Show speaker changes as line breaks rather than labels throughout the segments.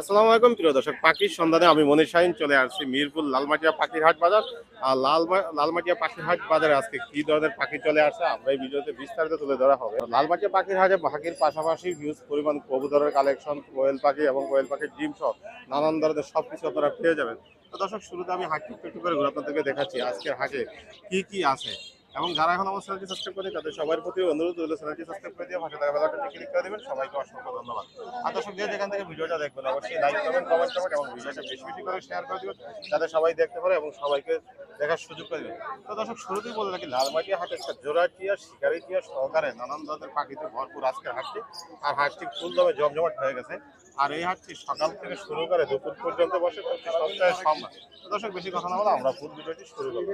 আসসালামু আলাইকুম, প্রিয় দর্শক, পাখির সন্ধানে আমি মনির শাহিন, চলে আসছি মিরপুর লালমাটিয়া পাখির হাট বাজার। আর লাল লালমাটিয়া পাখির হাট বাজারে আজকে কি ধরনের পাখি চলে আসে, আমরা এই ভিডিওতে বিস্তারিত তুলে ধরা হবে। লালমাটিয়া পাখির হাটে পাখির পাশাপাশি হিউজ পরিমাণ কবুতরের কালেকশন কোয়েল পাখি এবং কোয়েল পাখির ডিম সহ নানান ধরনের সব কিছু আপনারা পেয়ে যাবেন। তো দর্শক, শুরুতে আমি একটু একটু করে ঘুরে আপনাদেরকে দেখাচ্ছি, আজকের হাটে কি কি আছে। এবং যারা এখন আমার চ্যানেলটি সাবস্ক্রাইব করেনি, তাদের সবার প্রতি অনুরোধ রইল চ্যানেলটি সাবস্ক্রাইব করে দিয়ে পাশে থাকা বেলাটা ক্লিক করে দেবেন। সবাইকে অসংখ্য ধন্যবাদ। আর দর্শক যে যেখান থেকে ভিডিওটা দেখবেন, অবশ্যই লাইক করবেন কমেন্ট করবেন এবং ভিডিওটা বেশি বেশি করে শেয়ার করে দিবেন, যাতে সবাই দেখতে পারে এবং সবাইকে দেখার সুযোগ করে দেবেন। তো দর্শক, শুরুতেই বলে রাখি লালমাটিয়া হাটে একটা জোড়া টিয়া, শিকারি টিয়া সহকারে নানান ধরনের পাখিতে ভরপুর আজকের হাটটি। আর হাটটি ফুল দমে জমজমাট হয়ে গেছে। আর এই হাটটি সকাল থেকে শুরু করে দুপুর পর্যন্ত বসে প্রতি সপ্তাহে সম্মান দর্শক, বেশি কথা না বলে আমরা ফুল ভিডিওটি শুরু করব।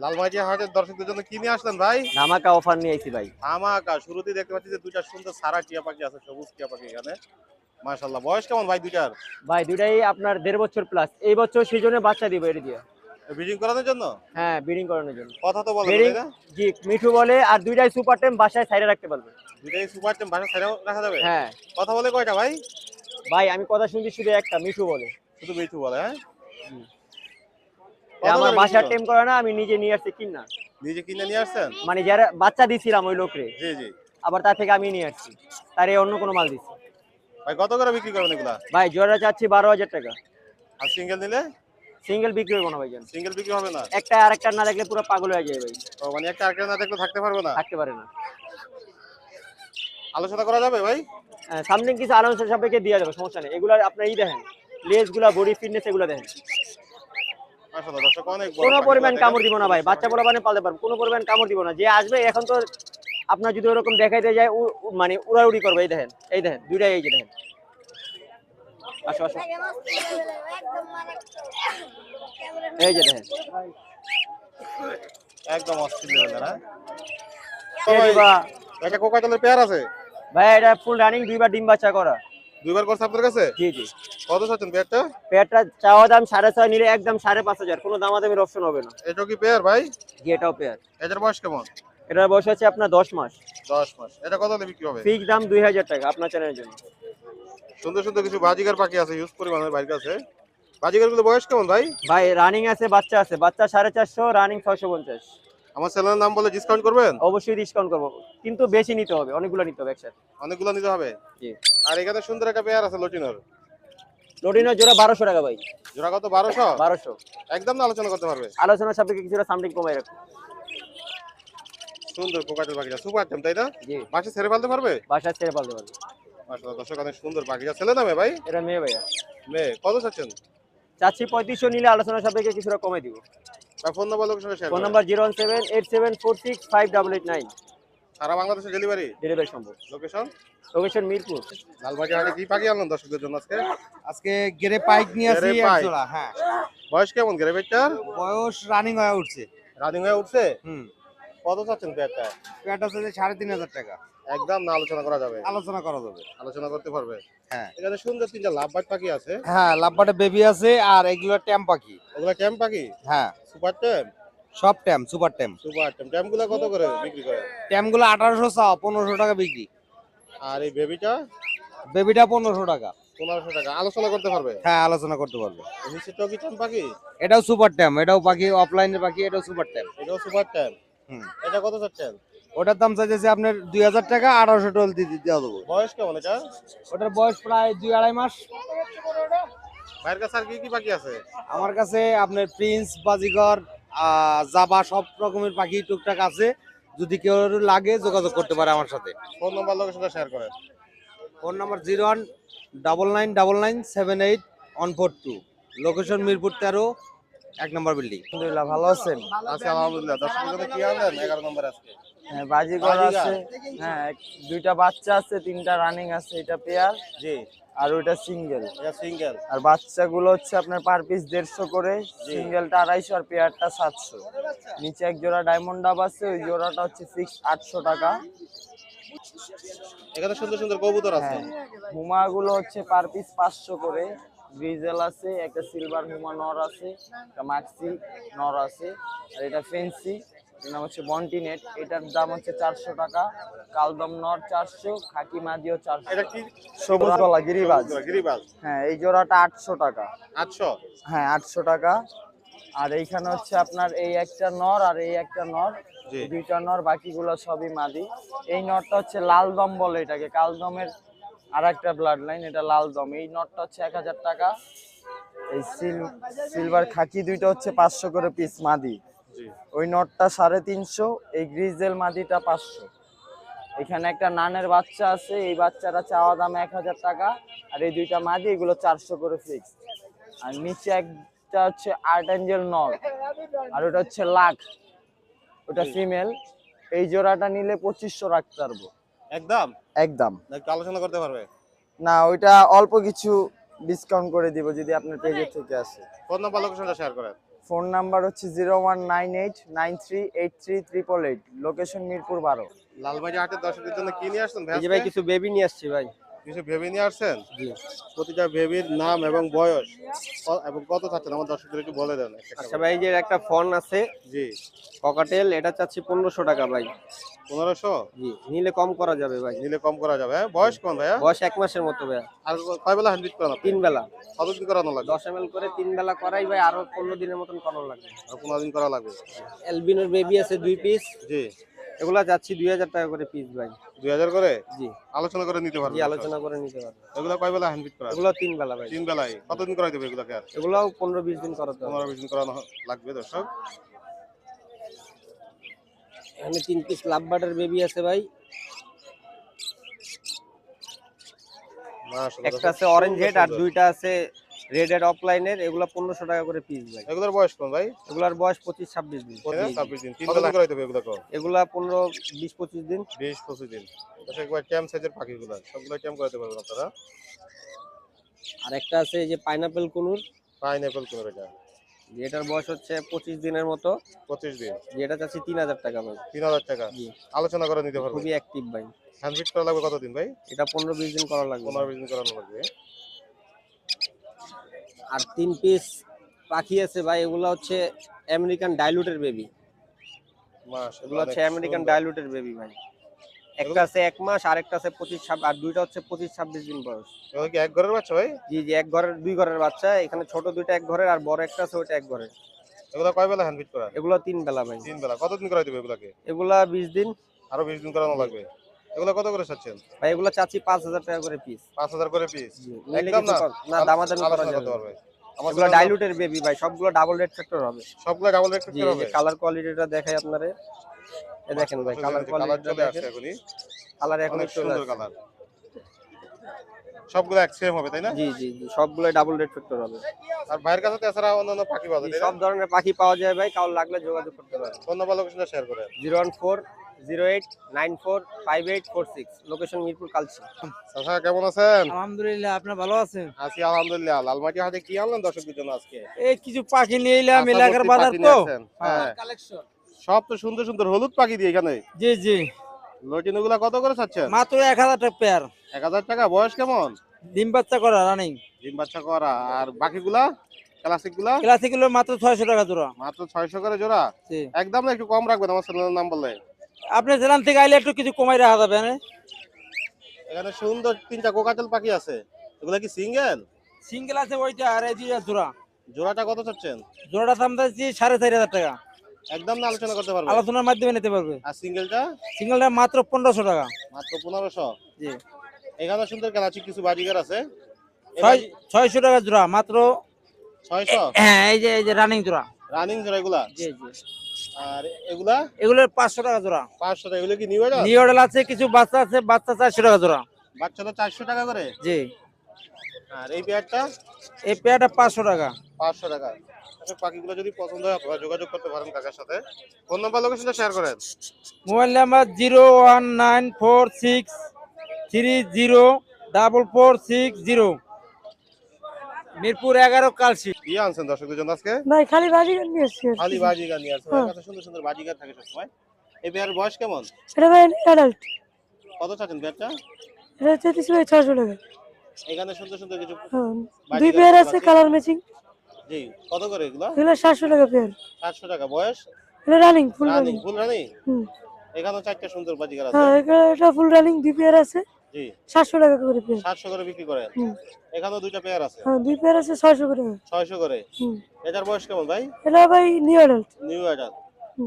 লালমাটিয়া হাটের দর্শকদের জন্য কি নিয়ে আসলেন ভাই?
ধামাকা অফার নিয়ে আইছি ভাই।
আমাকা শুরুতেই দেখতে পাচ্ছি যে দুইটা সুন্দর সারা টিয়া পাখি আছে সবুজ টিয়া পাখি এখানে। মাশাল্লাহ বয়স কেমন ভাই দুইটার?
ভাই দুটাই আপনার দেড় বছর প্লাস এই বছর সিজনে বাচ্চা দিব এটা দিয়ে।
ব্রিডিং করানোর জন্য?
হ্যাঁ ব্রিডিং করানোর জন্য।
কথা তো বলেন না?
জি মিঠু বলে আর দুইটাই সুপার টেম বাসায় সাইডে রাখতে পারবে।
দুইটাই সুপার টেম ভাষা ছেড়ে রাখা যাবে?
হ্যাঁ।
কথা বলে কয়টা ভাই?
ভাই আমি কথা শুনছি শুধু একটা মিঠু বলে।
শুধু মিঠু বলে হ্যাঁ?
আমার বাসার টেম করে না আমি নিজে নিয়ে আসছি কিনা?
নিজে কিনে নিয়ে আসছেন?
মানে যারা বাচ্চা দিছিলাম ওই লোকরে
জি জি।
আবার তার থেকে আমি নিয়ে আসছি। তার অন্য কোনো মাল দিচ্ছি
ভাই কত করে বিক্রি করবেন এগুলা?
ভাই জোড়া চাচ্ছি বারো হাজার টাকা।
আর সিঙ্গেল নিলে?
সিঙ্গেল বিক্রি করব না ভাইজান
সিঙ্গেল বিক্রি হবে না?
একটা আর একটা না দেখলে পুরো পাগল হয়ে যাবে ভাই।
তো মানে একটা আরেকটা না দেখলে থাকতে পারবে না?
থাকতে পারে না।
আলোচনা করা যাবে ভাই?
সামনে কিছু আলোচনা সাপেক্ষে দেওয়া যাবে সমস্যা নেই। এগুলা আপনার এই দেখেন লেসগুলা বডি ফিটনেস এগুলো দেখেন
মাশাআল্লাহ দর্শক অনেক বড়
কোনো
পাখি।
পরিমাণ কামড় দিব না ভাই বাচ্চা বড় মানে পালতে পারব কোনো পরিমাণ কামড় দিব না যে আসবে এখন তো আপনার যদি ওরকম দেখাইতে যায় উ- উ- মানে উড়াউড়ি করবে এই দেখেন এই দেখেন দুইটাই এই যে দেখেন। আসো আসো। এই যে দেখেন।
একদম অস্থির লেভেলের হ্যাঁ? তো
কে
ভাই,
দিবা?
একটা কোকাটেলের পেয়ার আছে?
ভাই এটা ফুল রানিং দুইবার ডিম বাচ্চা করা।
দুইবার করছে আপনার কাছে?
জি জি।
কত চাচ্ছেন পেয়ারটা?
পেয়ারটা চাওয়া দাম সাড়ে ছয় নিলে একদম সাড়ে পাঁচ হাজার। কোনো দামাদামির অপশন হবে না।
এটা কি পেয়ার ভাই?
জি এটাও পেয়ার।
এটার বয়স কেমন?
এটার বয়স হচ্ছে আপনার দশ মাস।
দশ মাস। এটা কত বিক্রি হবে?
ফিক্স দাম দুই হাজার টাকা আপনার চ্যানেলের জন্য।
সুন্দর সুন্দর কিছু বাজিকার পাখি আছে ইউজ পরিমাণের বাইরের কাছে। বাজিকারগুলো বয়স কেমন ভাই?
ভাই রানিং আছে বাচ্চা আছে। বাচ্চা সাড়ে চারশো রানিং ছয়শো পঞ্চাশ।
আমার চ্যানেলের নাম বলে ডিসকাউন্ট করবেন?
অবশ্যই ডিসকাউন্ট করব। কিন্তু বেশি নিতে হবে অনেকগুলো নিতে হবে একসাথে।
অনেকগুলো নিতে হবে?
জি।
আর এখানে সুন্দর একটা পেয়ার আছে লটিনোর।
লোডিনের জোড়া বারোশো টাকা ভাই।
জোড়া কত বারোশো?
বারোশো।
একদম না আলোচনা করতে পারবে?
আলোচনার সাপেক্ষে কিছুটা সামথিং কমাই রাখো
সুন্দর কোকাটেল পাখিটা সুপার টেম তাই না?
জি।
মাসে ছেড়ে ফেলতে পারবে?
বাসা ছেড়ে পালতে পারবে।
মাশাআল্লাহ দর্শক অনেক সুন্দর পাখিটা। ছেলে নামে ভাই?
এটা মেয়ে ভাইয়া।
মেয়ে। কত চাচ্ছেন?
চাচ্ছি পঁয়ত্রিশশো নিলে আলোচনার সাপেক্ষে কিছুটা কমে দিব।
ফোন নাম্বার লোকের share
phone number zero one seven eight seven four six five double eight nine.
সারা বাংলাদেশে ডেলিভারি
ডেলিভারি সম্ভব।
Location
location Mirpur.
লালবাটি হাটে কি পাখি আনলেন দর্শকদের জন্য আজকে?
আজকে গেরে পাইক নিয়ে আসি এক জোড়া হ্যাঁ।
বয়স কেমন
বয়স রানিং হয়ে উঠছে।
রানিং হয়ে উঠছে?
হুম।
কত চাচ্ছেন পেয়ারটা?
সাড়ে তিন হাজার টাকা।
একদম না আলোচনা করা যাবে।
আলোচনা করা যাবে।
আলোচনা করতে পারবে।
হ্যাঁ।
এখানে সুন্দর তিনটা লাভবাট পাখি আছে?
হ্যাঁ লাভবাটে বেবি আছে আর এগুলো ট্যাম পাখি।
ওগুলা ট্যাম পাখি?
হ্যাঁ।
সুপার ট্যাম
সব ট্যাম সুপার ট্যাম
সুপার ট্যাম ট্যামগুলা কত করে বিক্রি করে?
ট্যামগুলো আঠারোশো চাও পনেরোশো টাকা বিক্রি।
আর এই বেবিটা?
বেবিটা পনেরোশো টাকা।
পনেরোশো টাকা। আলোচনা করতে পারবে?
হ্যাঁ আলোচনা করতে পারবে।
ট্যাম পাখি?
এটাও সুপার ট্যাম এটাও পাখি অফলাইনের পাখি এটাও সুপার ট্যাম
এটাও সুপার ট্যাম
হুম।
এটা কত চাচ্ছেন
ওটার দাম চাইছে আপনার দুই হাজার টাকা আঠারোশো টোল দিয়ে দেওয়া দেবো
বয়স কেমন এটা?
ওটার বয়স প্রায় দুই আড়াই মাস।
ভাইয়ের কাছে আর কি কি পাখি আছে?
আমার কাছে আপনার প্রিন্স বাজিগর আহ, জাবা সব রকমের পাখি টুকটাক আছে। যদি কেউ লাগে যোগাযোগ করতে পারে আমার সাথে।
ফোন নাম্বার লোকের সাথে শেয়ার করেন
phone number zero one double nine double nine seven eight one four two. Location Mirpur তেরো এক নম্বর বিল্ডিং।
আলহামদুলিল্লাহ ভালো আছেন?
আজকে আলহামদুলিল্লাহ। দর্শকের জন্য কি আনলেন? এগারো নম্বর আজকে।
হ্যাঁ বাজিগর। আছে হ্যাঁ দুইটা বাচ্চা আছে তিনটা রানিং আছে এটা পেয়ার
জি।
আর ওইটা সিঙ্গেল
এটা সিঙ্গেল
আর বাচ্চাগুলো হচ্ছে আপনার পার পিস দেড়শো করে সিঙ্গেলটা আড়াইশো আর পেয়ারটা সাতশো। নিচে এক জোড়া ডায়মন্ড ডাব আছে ওই জোড়াটা হচ্ছে ফিক্স আটশো টাকা।
এখানে সুন্দর সুন্দর কবুতর আছে।
হ্যাঁ হুমাগুলো হচ্ছে পার পিস পাঁচশো করে। গ্রিজেল আছে একটা সিলভার হুমা নর আছে একটা মাক্সি নর আছে আর এটা ফেন্সি এটার নাম হচ্ছে বন্টিনেট এটার দাম হচ্ছে চারশো টাকা। কালদম নর চারশো খাকি মাদিও চারশো।
এটা কি
সবুজ? গলা গিরিবাজ।
গিরিবাজ।
হ্যাঁ এই জোড়াটা আটশো টাকা।
আটশো?
হ্যাঁ আটশো টাকা। আর এইখানে হচ্ছে আপনার এই একটা নর আর এই একটা নর। দুইটা নর বাকিগুলো সবই মাদি। এই নরটা হচ্ছে লাল দম বলে এটাকে। কালদমের আর একটা ব্লাড লাইন এটা লাল দম এই নটটা হচ্ছে এক হাজার টাকা। এই সিল সিলভার খাকি দুইটা হচ্ছে পাঁচশো করে পিস মাদি। ওই নটটা সাড়ে তিনশো এই গ্রিজেল মাদিটা পাঁচশো। এখানে একটা নানের বাচ্চা আছে এই বাচ্চাটা চাওয়া দাম এক হাজার টাকা আর এই দুইটা মাদি এগুলো চারশো করে ফিক্স আর নিচে একটা হচ্ছে আর্ট অ্যাঞ্জেল নর আর ওটা হচ্ছে লাখ। ওটা ফিমেল। এই জোড়াটা নিলে পঁচিশশো রাখতে পারব।
একদম?
একদম।
আলোচনা করতে পারবে?
না ওইটা অল্প কিছু ডিসকাউন্ট করে দিব যদি আপনার পেজের থেকে আসে।
ফোন নাম্বার লোকেশনটা শেয়ার করেন।
ফোন নাম্বার হচ্ছে zero one nine eight nine three eight three triple eight location Mirpur বারো।
লালবাজি হাটের দর্শকদের জন্য কি নিয়ে আসছেন
ভাই কিছু বেবি নিয়ে আসছি ভাই।
কিছু ভেবে নিয়ে আসছেন? প্রতিটা বেবির নাম এবং বয়স এবং কত থাকছেন? আমার দর্শকদের একটু বলে দেন
আচ্ছা ভাই যে একটা ফোন আছে
জি।
ককাটেল এটা চাচ্ছি পনেরোশো টাকা ভাই।
পনেরোশো?
জি নিলে কম করা যাবে ভাই।
নিলে কম করা যাবে হ্যাঁ? বয়স কোন ভাইয়া?
বয়স এক মাসের মতো ভাই
আর কয় বেলা হ্যান্ড করানো
তিন বেলা
কতদিন করানো লাগবে?
দশ এম করে তিন বেলা করাই ভাই আরও পনেরো দিনের মতন করানো লাগবে।
আর পনেরো দিন করা লাগবে।
এলবিনোর বেবি আছে দুই পিস
জি।
এগুলা যাচ্ছি দুই হাজার টাকা করে পিস ভাই।
দুই হাজার করে?
জি।
আলোচনা করে নিতে পারবে
জি আলোচনা করে নিতে পারবে
এগুলো কয় বেলা হ্যান্ড করা
এগুলো তিন বেলা ভাই।
তিন বেলায়। কতদিন করাই দেবে এগুলোকে আর?
এগুলাও পনেরো বিশ দিন করাতে হবে।
পনেরো বিশ দিন করানো লাগবে দর্শক।
এখানে তিন পিস লাভ বাটার বেবি আছে ভাই।
মাশাআল্লাহ,
একটা আছে অরেঞ্জ হেড আর দুইটা আছে রেড অফলাইনের এগুলো পনেরোশো টাকা করে পিস ভাই।
এগুলোর বয়স কোন ভাই?
এগুলার বয়স পঁচিশ ছাব্বিশ দিন।
ছাব্বিশ দিন। এগুলো
এগুলা পনেরো বিশ পঁচিশ দিন।
বিশ পঁচিশ দিন। একবার ক্যাম্প সাইজের পাখিগুলো সবগুলো ক্যাম্প করাতে পারবেন আপনারা।
আর একটা আছে এই যে পাইনাপেল কুনুর।
পাইনঅ্যাপেল কোন এটা।
যেটার বয়স হচ্ছে পঁচিশ দিনের মতো।
পঁচিশ দিন।
যেটা চাচ্ছি তিন হাজার টাকা ভাই।
তিন হাজার টাকা।
জি।
আলোচনা করে নিতে পারবেন।
খুবই অ্যাক্টিভ ভাই।
হ্যান্ড করা লাগবে কতদিন ভাই?
এটা পনেরো বিশ দিন করা লাগবে।
পনেরো বিশ দিন করানো লাগবে।
আর তিন পিস পাখি আছে ভাই এগুলো হচ্ছে আমেরিকান ডাইলুটের বেবি এগুলো হচ্ছে আমেরিকান ডাইলুটের বেবি ভাই। একটা আছে এক মাস আর একটা আছে পঁচিশ ছাব্বিশ আর দুইটা হচ্ছে পঁচিশ ছাব্বিশ দিন বয়স।
কি এক ঘরের বাচ্চা ভাই?
জি জি এক ঘরের দুই ঘরের বাচ্চা এখানে ছোট দুইটা এক ঘরের আর বড় একটা আছে ওইটা এক ঘরের।
এগুলো কয় বেলা হ্যান্ড ফিট করা?
এগুলো তিন বেলা ভাই।
তিন বেলা। কতদিন করাই দেবে এগুলাকে?
এগুলা বিশ দিন।
আরও বিশ দিন করানো লাগবে? এগুলো কত করে চাচ্ছেন?
ভাই এগুলো চাচ্ছি পাঁচ হাজার টাকা করে পিস
পাঁচ হাজার করে পিস একদম না?
না দামাদামি করা যাবে ডাইলুটের বেবি ভাই সবগুলো ডাবল রেড ফ্যাক্টর হবে।
সবগুলো ডাবল
জি
করতে হবে।
কালার কোয়ালিটিটা দেখাই আপনারে। এ দেখেন ভাই কালার কোয়ালিটিটা
চলে আসছে এখনই।
কালার এখন চলে
সুন্দর কালার সবগুলো এক সেম হবে তাই না?
জি জি সবগুলো ডাবল রেড ফ্যাক্টর হবে।
আর ভাইয়ের কাছে এছাড়া অন্যান্য পাখি পাওয়া যায়
সব ধরনের পাখি পাওয়া যায় ভাই কারও লাগলে যোগাযোগ করতে পারেন।
ফোন নাম্বার লোকেশনটা শেয়ার করেন।
Zero one four zero eight nine four five eight four six location Mirpur Kalshi.
কেমন আছেন?
আলহামদুলিল্লাহ আপনি ভালো আছেন?
আছি আলহামদুলিল্লাহ লালমাটি হাটে কি আনলেন দর্শকদের জন্য আজকে?
এই কিছু পাখি নিয়ে এলাম এলাকার বাজার তো। হ্যাঁ।
হ্যাঁ। সব তো সুন্দর সুন্দর হলুদ পাখি দিয়ে এখানে।
জি জি।
লটিনগুলা কত করে চাচ্ছেন?
মাত্র এক হাজার টাকা পেয়ার
এক হাজার টাকা বয়স কেমন?
ডিম বাচ্চা করা রানিং
ডিম বাচ্চা করা। আর বাকিগুলা?
ক্লাসিকগুলা ক্লাসিকগুলো মাত্র ছয়শো টাকা জোড়া।
মাত্র ছয়শো করে জোড়া? একদম না একটু কম রাখবেন আমার চ্যানেলের নাম বললে।
আপনি জেলান থেকে আইলে একটু কিছু কমাই রাখা যাবে হ্যাঁ?
এখানে সুন্দর তিনটা কোকাটেল পাখি আছে। এগুলা কি সিঙ্গেল?
সিঙ্গেল আছে ওইটা আর এই যে জোড়া।
জোড়াটা কত চাচ্ছেন?
জোড়াটা দাম দিচ্ছি সাড়ে চারি হাজার টাকা।
একদম না আলোচনা করতে পারবেন
আলোচনার মাধ্যমে নিতে পারবে।
আর সিঙ্গেলটা?
সিঙ্গেলটা মাত্র পনেরোশো টাকা।
মাত্র পনেরোশো?
জি।
এখানে সুন্দর ক্লাসিক কিছু বাজিগার আছে।
ছয় ছয়শো টাকা জোড়া মাত্র
ছয়শো?
হ্যাঁ এই যে এই যে রানিং জোড়া।
রানিং জোড়া এগুলা?
জি জি।
আর এগুলা?
এগুলোর পাঁচশো টাকা জোড়া।
পাঁচশো টাকা এগুলো কি নিউ এটা
নিউ অর্ডার আছে কিছু বাচ্চা আছে বাচ্চা চারশো টাকা জোড়া।
বাচ্চাটা চারশো টাকা করে?
জি।
আর এই পেয়ারটা
এই পেয়ারটা পাঁচশো টাকা।
পাঁচশো টাকা। আচ্ছা, পাখিগুলো যদি পছন্দ হয় আপনারা যোগাযোগ করতে পারেন কাকার সাথে। ফোন নাম্বার লোকেশনটা শেয়ার করেন।
Mobile number zero one nine four six three zero double four six zero. Mirpur এগারো কালসি
কি আনছেন দর্শকদের জন্য আজকে?
ভাই খালি বাজি নিয়ে কি।
খালি বাজিগার নিয়ে আসছেন। আমার কাছে সুন্দর সুন্দর বাজিগার থাকে সবসময়। এই পেয়ারের বয়স কেমন?
এটা ভাই অ্যাডাল্ট
কত চাচ্ছেন পেয়ারটা?
এটা হচ্ছে দিচ্ছি ভাই ছশো টাকা।
এখানে সুন্দর সুন্দর কিছু
হ্যাঁ। দুই পেয়ার আছে। কালার ম্যাচিং
জি কত করে এগুলো?
এগুলো সাতশো টাকা পেয়ার।
সাতশো টাকা। বয়স?
এটা running full
running full running
হুম।
এখানেও চারটা সুন্দর বাজিকার আছে।
হ্যাঁ এটা- এটা ফুল রানিং দুই পেয়ার আছে।
জি।
সাতশো টাকা করে পেয়ার
সাতশো করে বিক্রি করে। দুইটা পেয়ার আছে।
হ্যাঁ দুই পেয়ার আছে ছয়শো করে।
ছয়শো করে। এটার বয়স কেমন ভাই?
এটা ভাই নিউ অ্যাডাল্ট
নিউ অ্যাডাল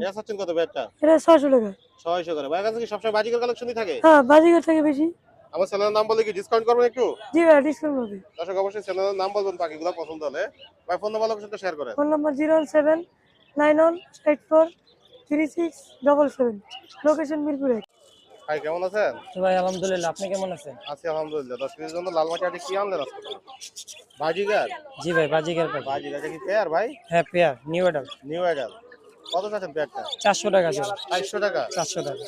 এটা চাচ্ছেন কত পেয়ারটা?
এটা ছয়শো টাকা।
ছয়শো করে। ভাইয়ের কাছে কি সবসময় বাজিকার কালেকশনই থাকে?
হ্যাঁ থেকে বেশি।
আমার চ্যানেলের নাম বলে কি ডিসকাউন্ট করবেন একটু?
জি ভাই ডিসকাউন্ট হবে।
দর্শক অবশ্যই চ্যানেলের নাম বলবেন পাখিগুলো পছন্দ হলে। ভাই ফোন নাম্বার লোকেশনটা শেয়ার করেন।
Phone location Mirpur.
ভাই কেমন আছেন?
ভাই আলহামদুলিল্লাহ। আপনি কেমন আছেন?
আছি আলহামদুলিল্লাহ। দশ কেজির জন্য লাল মাটি আজকে কি আনলেন আজকে? বাজিগার?
জি ভাই বাজিকার পাখি
বাজিগার কি পেয়ার ভাই?
হ্যাঁ pair new adult.
New adult কত চাচ্ছেন পেয়ারটা?
চারশো টাকা জোড়া
চারশো টাকা?
চারশো টাকা।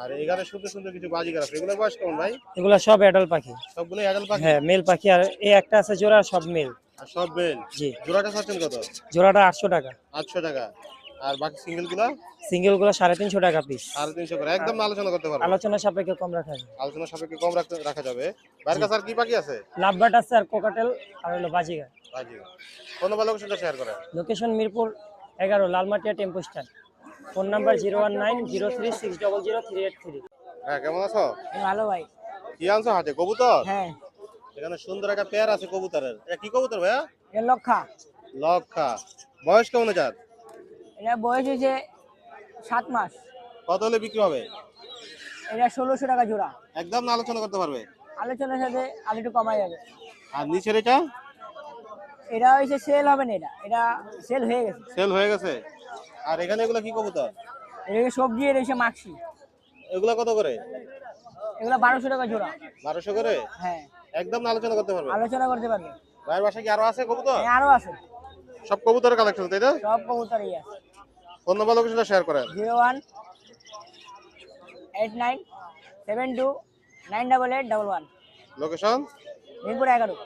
আর এখানে সুন্দর সুন্দর কিছু বাজিগার আছে। এগুলো বয়স কেমন ভাই?
এগুলা সব অ্যাডাল্ট পাখি।
সবগুলো অ্যাডাল পাখি?
হ্যাঁ মেল পাখি। আর এই একটা আছে জোড়া সব মেল।
আর সব বেল
জি।
জোড়াটা চাচ্ছেন কত?
জোড়াটা আটশো টাকা।
আটশো টাকা। আর বাকি
সিঙ্গেলগুলা সিঙ্গেলগুলো সাড়ে তিনশো টাকা পিস
সাড়ে তিনশো করে। একদম আলোচনা করতে পারব।
আলোচনা সাপেক্ষে কম রাখা যায়
আলোচনা সাপেক্ষে কম রাখতে রাখা যাবে। বাইরের কাছে আর কি পাখি আছে?
লাভবাট আছে আর কোকাটেল আর হলো বাজিগার।
ফোন নাম্বার লোকেশনটা শেয়ার করেন।
লোকেশন মিরপুর এগারো Lalmatia tempo stand. Phone number zero one nine zero three six double zero three eight three.
হ্যাঁ কেমন আছো?
ভালো ভাই।
কি আনছো হাতে কবুতর?
হ্যাঁ।
এখানে সুন্দর একটা পেয়ার আছে কবুতরের। এটা কি কবুতর ভাইয়া?
এ লক্ষা।
লক্ষা। বয়স কেমন যার
এটা বয়স হয়েছে সাত মাস।
কত হলে বিক্রি হবে?
এটা ষোলোশো টাকা জোড়া।
একদম না আলোচনা করতে পারবে?
আলোচনার সাথে আর একটু কমা যাবে।
আর নিচের এটা?
এটা হয়েছে সেল হবে না এটা। এটা সেল হয়ে গেছে।
সেল হয়ে গেছে? আর এখানে এগুলো কি কবুতর?
হচ্ছে সবজি হচ্ছে মাক্সি।
এগুলো কত করে?
এগুলো বারোশো টাকা জোড়া।
বারোশো করে?
হ্যাঁ।
একদম না আলোচনা করতে পারবে?
আলোচনা করতে পারবে।
ভাইয়ের বাসায় কি আরও আছে কবুতর?
হ্যাঁ আরও আছে।
সব কবুতরের কালেকশন তাই না
সব কবুতরই আছে।
ফোন নাম্বার লোকেশনটা শেয়ার করেন।
Zero one eight nine seven two nine double eight double one.
Location
Mirpur এগারো।